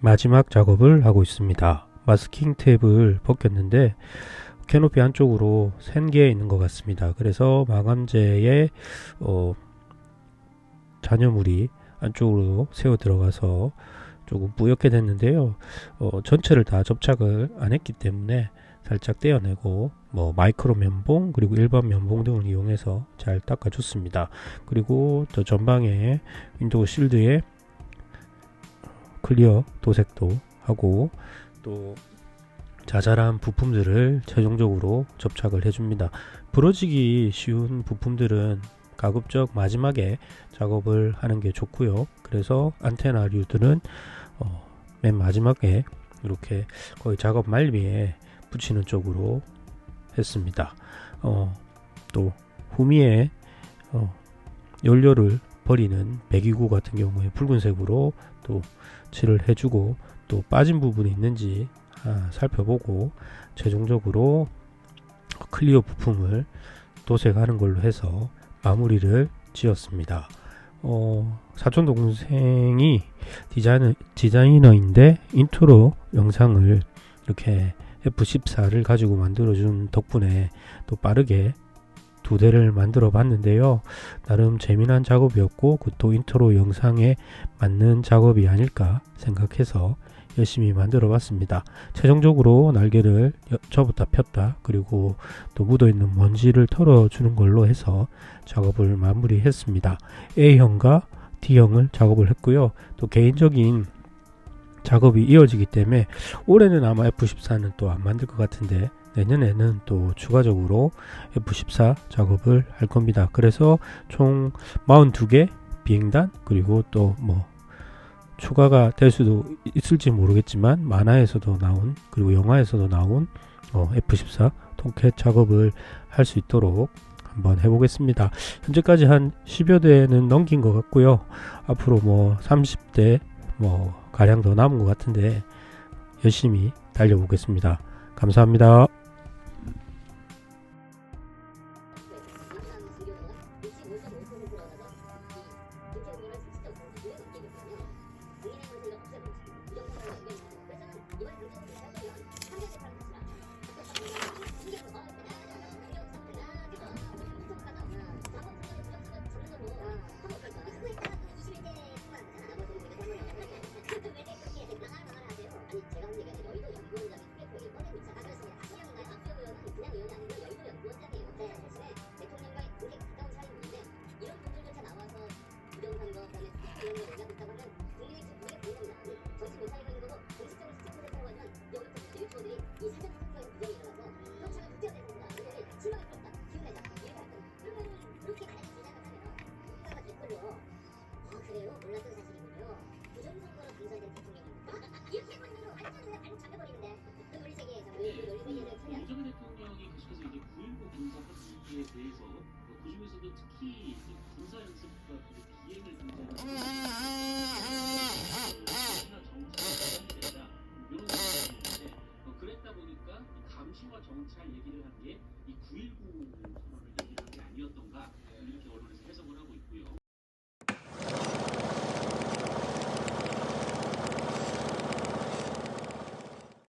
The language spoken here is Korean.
마지막 작업을 하고 있습니다. 마스킹 탭을 벗겼는데 캐노피 안쪽으로 샌게 있는 것 같습니다. 그래서 마감재에 어, 잔여물이 안쪽으로 새어 들어가서 조금 뿌옇게 됐는데요. 어, 전체를 다 접착을 안 했기 때문에 살짝 떼어내고 뭐 마이크로 면봉 그리고 일반 면봉 등을 이용해서 잘 닦아줬습니다. 그리고 또 전방에 윈도우 실드에 클리어 도색도 하고 또 자잘한 부품들을 최종적으로 접착을 해줍니다. 부러지기 쉬운 부품들은 가급적 마지막에 작업을 하는 게 좋고요. 그래서 안테나류들은 어, 맨 마지막에 이렇게 거의 작업 말미에 붙이는 쪽으로 했습니다. 어, 또 후미에 어, 연료를 버리는 배기구 같은 경우에 붉은색으로 또 칠을 해주고 또 빠진 부분이 있는지 아, 살펴보고 최종적으로 클리어 부품을 도색하는 걸로 해서 마무리를 지었습니다. 어, 사촌 동생이 디자이너, 디자이너인데 인트로 영상을 이렇게 F14를 가지고 만들어준 덕분에 또 빠르게 두 대를 만들어 봤는데요. 나름 재미난 작업이었고 그또 인트로 영상에 맞는 작업이 아닐까 생각해서 열심히 만들어 봤습니다. 최종적으로 날개를 저부터 폈다 그리고 또 묻어 있는 먼지를 털어 주는 걸로 해서 작업을 마무리했습니다. A형과 D형을 작업을 했고요. 또 개인적인 작업이 이어지기 때문에 올해는 아마 F14는 또 안 만들 것 같은데 내년에는 또 추가적으로 F14 작업을 할 겁니다. 그래서 총 42개 비행단 그리고 또 뭐 추가가 될 수도 있을지 모르겠지만 만화에서도 나온 그리고 영화에서도 나온 어, F14 통캣 작업을 할 수 있도록 한번 해보겠습니다. 현재까지 한 10여 대는 넘긴 것 같고요. 앞으로 뭐 30대 뭐 가량 더 남은 것 같은데 열심히 달려보겠습니다. 감사합니다. 대통령이 계속해서 이제 9.19 군사 합의에 대해서 뭐 그중에서도 특히 이 군사 연습 정찰 얘기를 한 게 이 9.19 선언을 얘기한 게 언론에서